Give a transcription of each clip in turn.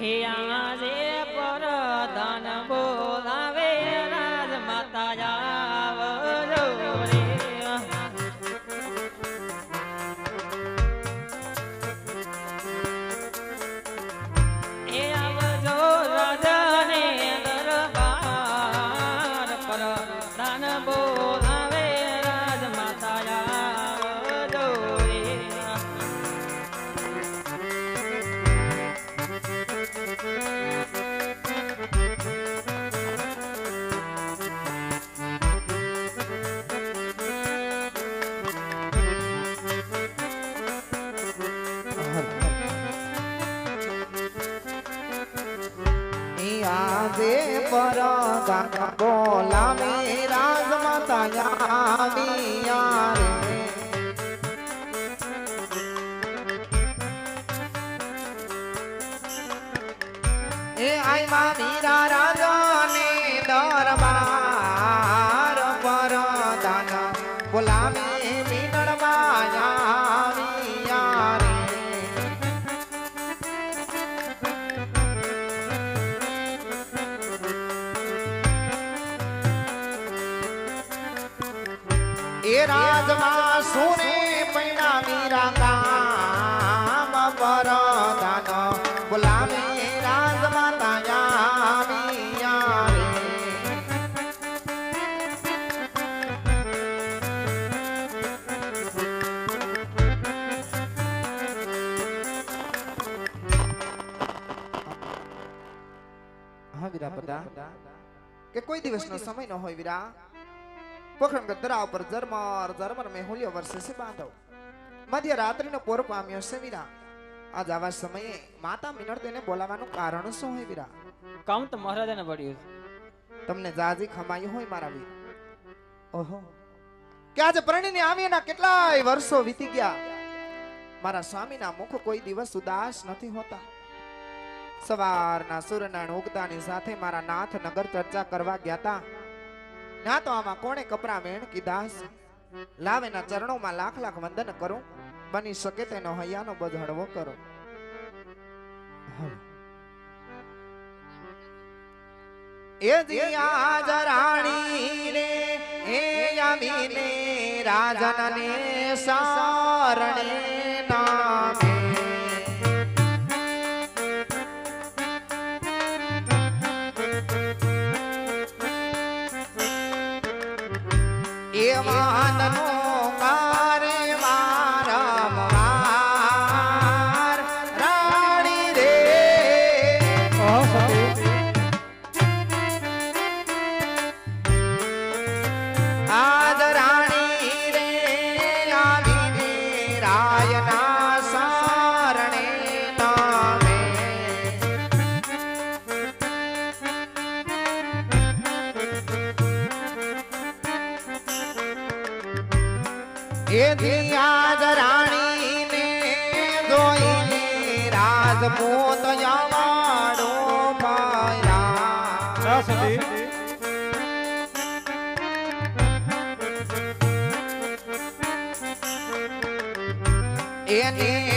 હે આજે પરદાન બોલાવે રાજમાતા આવ્યા રે. એ મા મીરા કોઈ દિવસનો સમય ન હોય વીરા. પોખરણ તળાવ પર જરમર ઝરમર મેહુલ્યો વર્ષે છે બાંધવ. મધ્ય રાત્રિનો પોર પામ્યો છે વીરા. આજ આવા સમયે માતા મિનળ તેને બોલાવાનું કારણ શું હોય વીરા? કામ તો મહારાજાને પડ્યું તમને જાજી ખમાયું હોય મારા વીર. ઓહો. કે આજે પરણીને આવીના કેટલાય વર્ષો વીતી ગયા. મારા સ્વામીના મુખ કોઈ દિવસ ઉદાસ નથી હોતા. સવારના સૂર્યનારાયણ ઉગતાની સાથે મારા નાથ નગર ચર્ચા કરવા ગયા હતા ના તો આમાં કોણે કપરા મેણ કીધા છે? લાવેના ચરણોમાં લાખ લાખ વંદન કરું? બની શકે તેનો હૈયાનો બધ હળવો કરો એ દિયા જરાણી રે એ યામીને રાજનને સારણે એ વાનનો પાયા એ નીણલે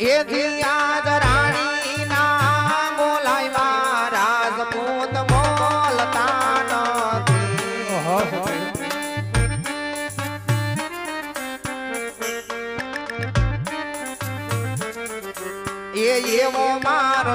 એ દિયાજ રાણી ના બોલાય રાજપૂત બોલતા નથી. મારો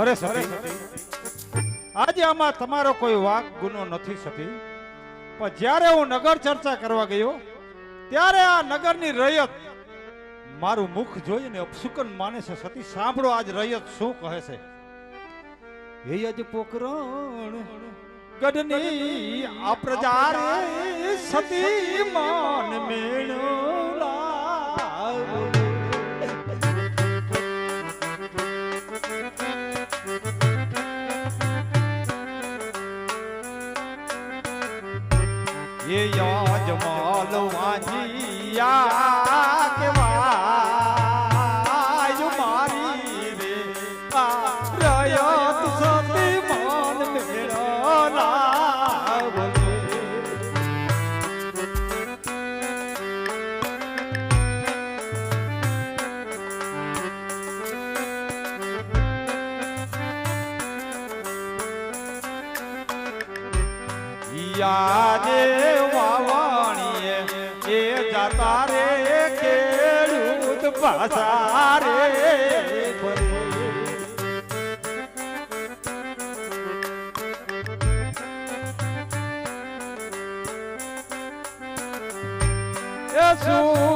અરે સતી આજે આમાં તમારો કોઈ વાક ગુનો નથી સતી પણ જ્યારે હું નગર ચર્ચા કરવા ગયો, ત્યારે આ નગરની રૈયત મારું મુખ જોઈને અપશુકન માને છે, સતી, સાંભળો, આજ રૈયત શું કહે છે? એ જ પોકરણ, ગઢની આ પ્રજા રે, સતી, માન મેળો યા પાછા ફરે. એ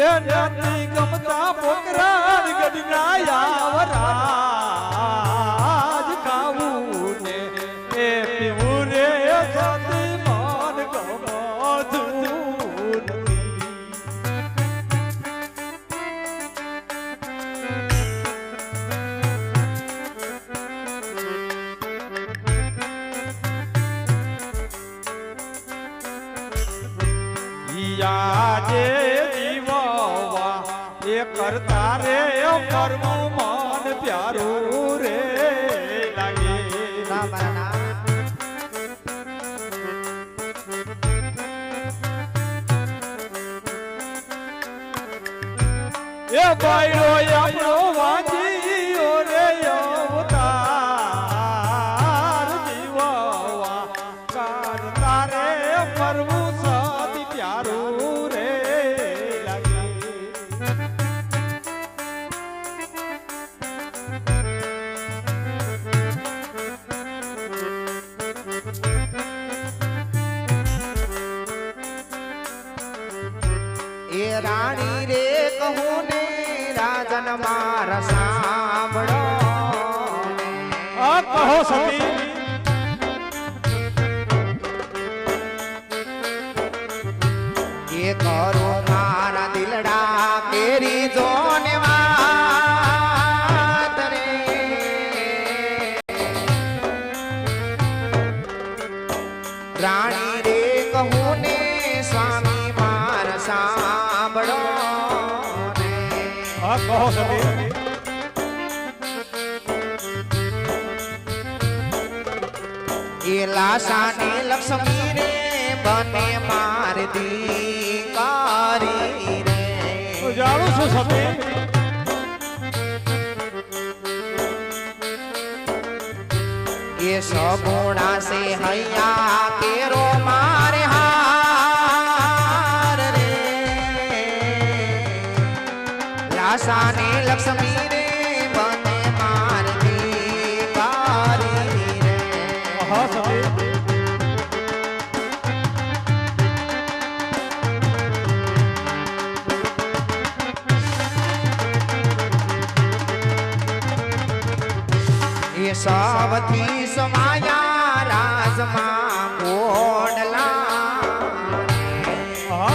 એ નથી ગમતા પોકરાણ ગઢના યાવરાજ એ મારા સાંભળો. કહો સતી એ લાસાની લક્ષ્મી રે બને માર દીકારી રે હું જાણું છું સતી એ સગુણા સે હૈયા કેરો મારે હાર રે લાસાની લક્ષ્મી રે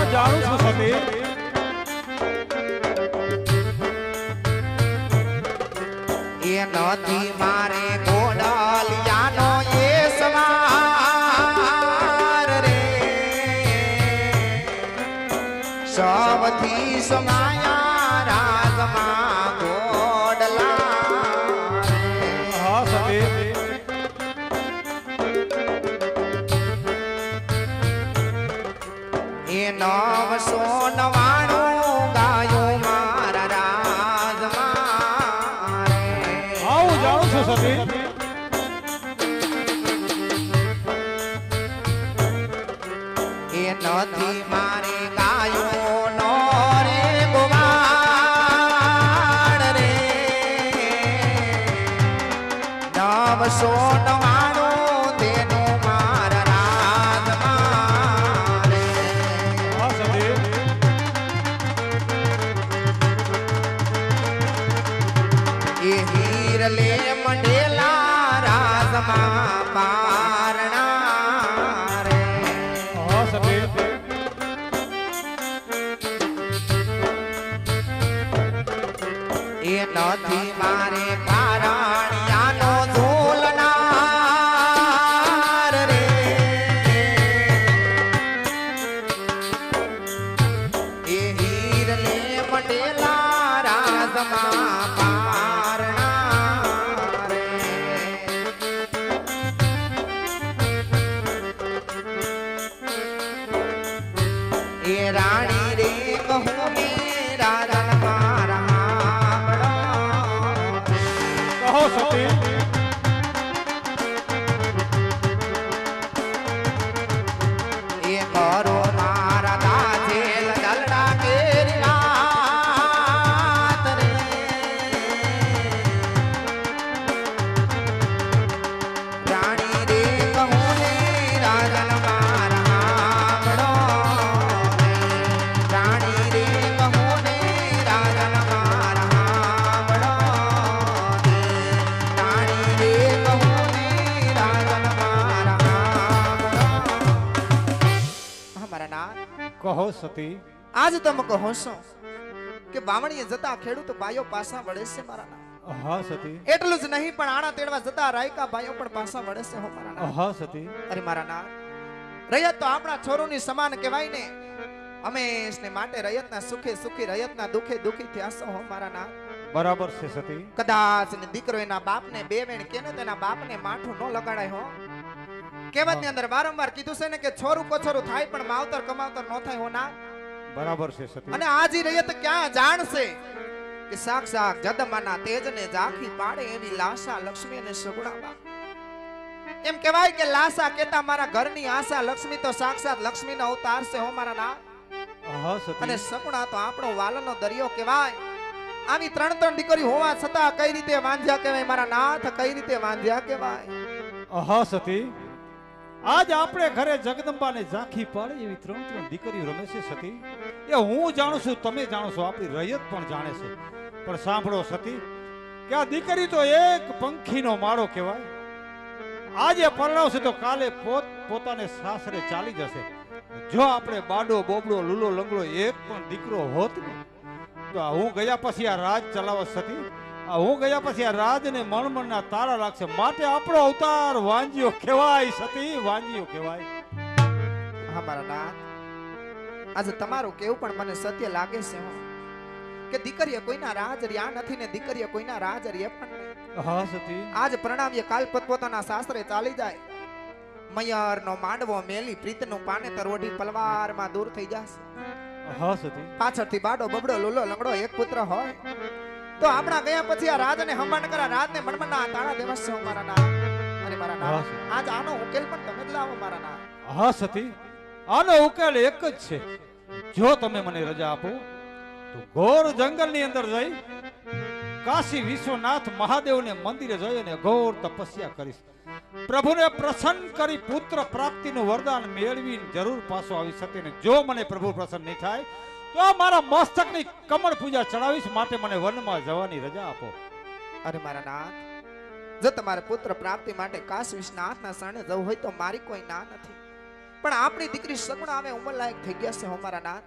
હા જાણું છું સતી એ નથી મારે નથી મારે. સતી? આજ તમે કહો છો કે બામણીએ જતા ખેડૂત ભાઈઓ પાસા વળે છે મારા હા સતી. એટલું જ નહીં પણ આણા તેડવા જતા રાયકા ભાઈઓ પણ પાસા વળે છે હો મારા હા સતી. અરે મારા ના રયત તો આપણા છોરોની સમાન કહેવાય ને. હંમેશને માટે રયતના સુખે સુખી રયતના દુખે દુખી થયા છો હો મારા ના બરાબર છે સતી. કદાચ ને દીકરો એના બાપને બે વેણ કેને તેના બાપને માઠું ન લગાડાય હો. કહેવતની અંદર વારંવાર કીધું છે ને કે છોરું કોછોરું થાય પણ માવતર કમાવતર ન થાય હો ના. બરાબર છે સતી અને આજી તો ક્યાં જાણશે કે સાક્ષાત જદમાના તેજને ઝાંખી પાડે એવી લાશા લક્ષ્મી અને સગુણાબા એમ કહેવાય કે લાશા કેતા મારા ઘરની આશા લક્ષ્મી તો સાક્ષાત લક્ષ્મીનો અવતાર છે હો મારા ના. અને સપના તો આપણો વાલનો દરિયો કહેવાય. આવી ત્રણ ત્રણ દીકરી હોવા છતાં કઈ રીતે વાંધ્યા કહેવાય મારા નાથ કઈ રીતે વાંધ્યા કહેવાય? અહ સતી. આજ આપણે ઘરે જગદંબાને ઝાંખી પાડે એવી ત્રણ ત્રણ દીકરીઓ રમે છે સતી. એ હું જાણું છું, તમે જાણો છો, આપણી રૈયત પણ જાણે છે. પણ સાંભળો સતી, કે આ દીકરી તો એક પંખીનો માળો કહેવાય. આજે પરણાવશે તો કાલે પોત પોતાને સાસરે ચાલી જશે. જો આપણે બાડો, બોબડો, લૂલો, લંગડો એક પણ દીકરો હોત ને, તો હું ગયા પછી આ રાજ ચલાવત સતી. આ હું ગયા પછી આ રાજને મણમણના તારા લાગશે માટે આપણો અવતાર વાંજીઓ કહેવાય સતી વાંજીઓ કહેવાય. હા મારા નાથ. આજે તમારું કેવું પણ મને સત્ય લાગે છે કે દીકરીએ કોઈના રાજ રહ્યા નથી ને દીકરીએ કોઈના રાજ રહ્યા પણ હા સતી. આજ પ્રણામ્ય કાલ પોતપોતાના શાસ્ત્રે ચાલી જાય. મયર નો માંડવો મેલી પ્રીતનું પાનેતર પલવાર પલવારમાં દૂર થઈ જશે. હા સતી. પાછળથી બાડો બબડો લુલો લંગડો એક પુત્ર હોય. તો આપણા ગયા પછી આ રાજને હંબાણ કરા રાજને ના તાળા દેવસ છે મારા ના અરે મારા ના આજ આનો ઉકેલ પણ તમે જ લાવો મારા ના હા સતી. આનો ઉકેલ એક જ છે. જો તમે મને રજા આપો તો ઘોર જંગલની અંદર જઈ કાશી વિશ્વનાથ મહાદેવને મંદિરે જઈ અને ઘોર તપસ્યા કરીશ. પ્રભુને પ્રસન્ન કરી પુત્ર પ્રાપ્તિનું વરદાન મેળવી જરૂર પાછો આવી શકે ને જો મને પ્રભુ પ્રસન્ન નહીં થાય તો મારા મસ્તકની કમળ પૂજા ચડાવીશ માટે મને વનમાં જવાની રજા આપો. અરે મારા નાથ જો તમારે પુત્ર પ્રાપ્તિ માટે કાશી વિશ્વનાથના શરણે જવું હોય તો મારી કોઈ ના નથી. પણ આપણી દીકરી સગુણા આવે ઉંમર લાયક થઈ ગયા છે અમારા નાથ.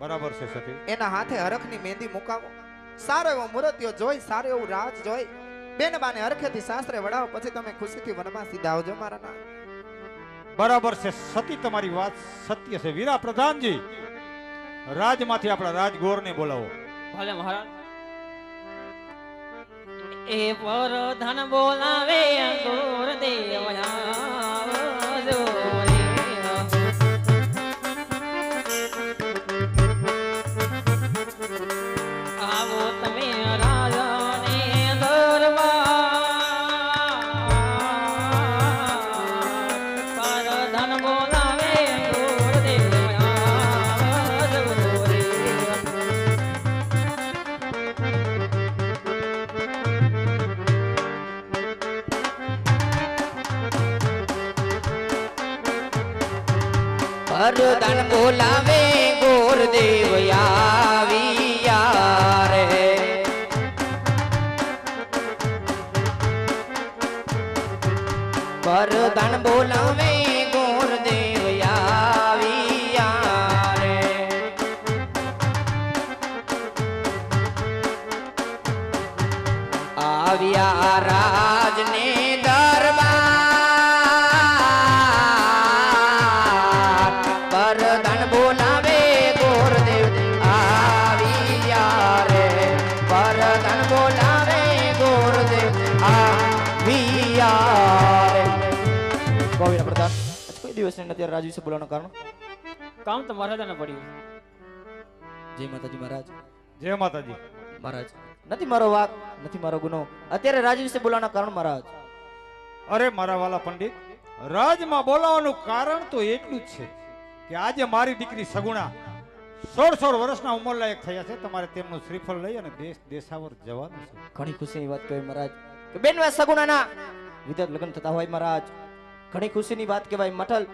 બરાબર છે સતી એના હાથે હરખની મહેંદી મુકાવો. સારો એવો મૂર્તિઓ જોઈ સારો એવું રાજ જોઈ. બેન બાને હરખેથી સાસરે વડાવો પછી તમે ખુશીથી વનમાં સીધા આવજો મારા નાથ. બરાબર છે. સતી તમારી વાત સત્ય છે. વીરા પ્રધાનજી રાજમાંથી આપણા રાજગોરને બોલાવો. ભલે મહારાજ. એ પર ધન બોલાવે ગોર દેવ પરદાન બોલાવે ગોરદેવ આવ્યા રે પરદાન બોલાવે ગોરદેવ આવ્યા રે આવ્યા રાજને રાજ વિશે બોલવાનું કારણ? કામ તો મહારાજાને પડ્યું. જય માતાજી મહારાજ. જય માતાજી. મહારાજ નથી મારો વાક નથી મારો ગુનો. અત્યારે રાજ વિશે બોલવાના કારણ મહારાજ? અરે મારા વાલા પંડિત રાજમાં બોલાવાનું કારણ તો એટલું જ છે કે આજે મારી દીકરી સગુણા સોળ સોળ વર્ષના ઉંમર લાયક થયા છે. તમારે તેમનું શ્રીફળ લઈ અને દેશ દેશાવર જવાનું છે. ઘણી ખુશીની વાત કહેવાય મહારાજ. કે બેન વાત સગુણાના વિધત લગ્ન થતા હોય મહારાજ. ઘણી ખુશીની વાત કહેવાય મઠલ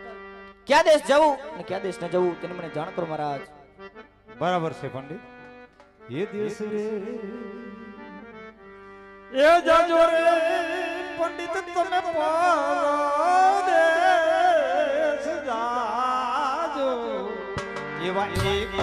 ક્યાં દેશ જવું? અને ક્યાં દેશ ન જવું? તેને મને જાણ કરો મહારાજ. બરાબર છે પંડિત. એ દેશ રે. એ જાજો રે પંડિત તમે પરદેશ જાજો. એવા એક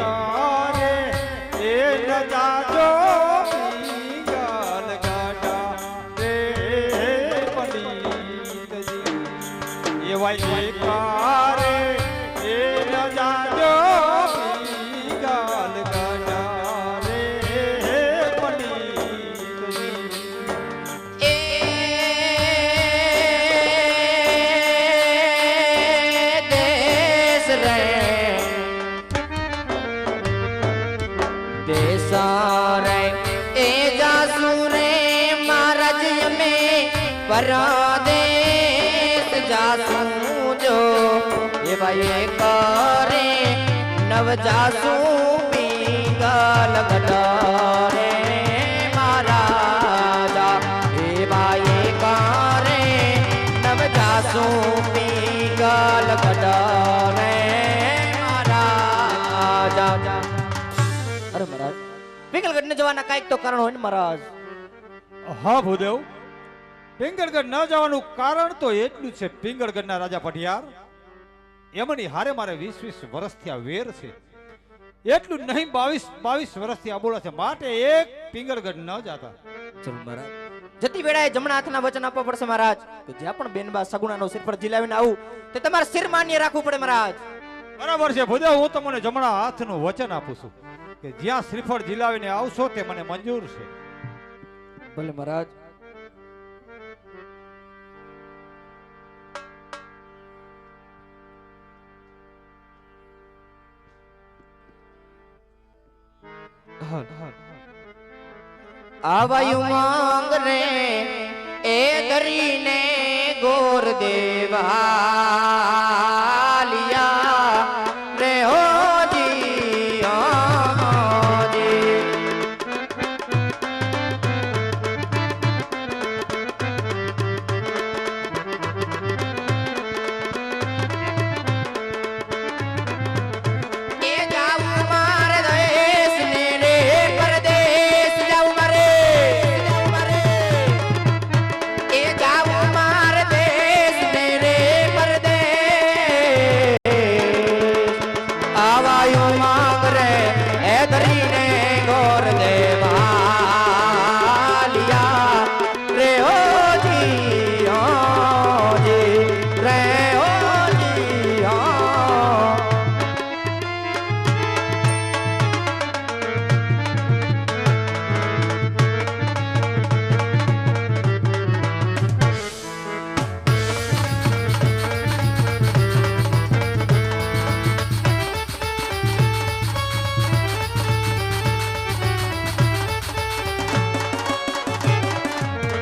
જાસુ પીગલ ગડરે મહારાજા એ ભાઈ કરે નવ જાસુ પીગલ જવાના કાંઈક તો કારણ હોય ને મહારાજ હા ભૂદેવ પિંગળગઢ ન જવાનું કારણ તો એટલું છે પિંગળગઢના રાજા પઢિયાર એમની હારે મારે વીસ વીસ વર્ષથી આ વેર છે એટલું નહીં બાવીસ બાવીસ વર્ષથી આબોલા છે. માટે એક પિંગળગઢ ન જાતા. ચલો મહારાજ. જતી વેળાએ જમણા હાથના વચન આપવા પડશે મહારાજ. કે જ્યાં પણ બેનબા સગુણાનો સિર પર ઝીલાવીને આવું તે તમારે સિર માન્ય રાખવું પડે મહારાજ. બરાબર છે ભૂદેવ હું તમને જમણા હાથનું વચન આપું છું. કે જ્યાં શ્રીફળ જીલાવીને આવશો તે મને મંજૂર છે. ભલે મહારાજ. આવાયું માંગ રે એ કરીને ગોર દેવા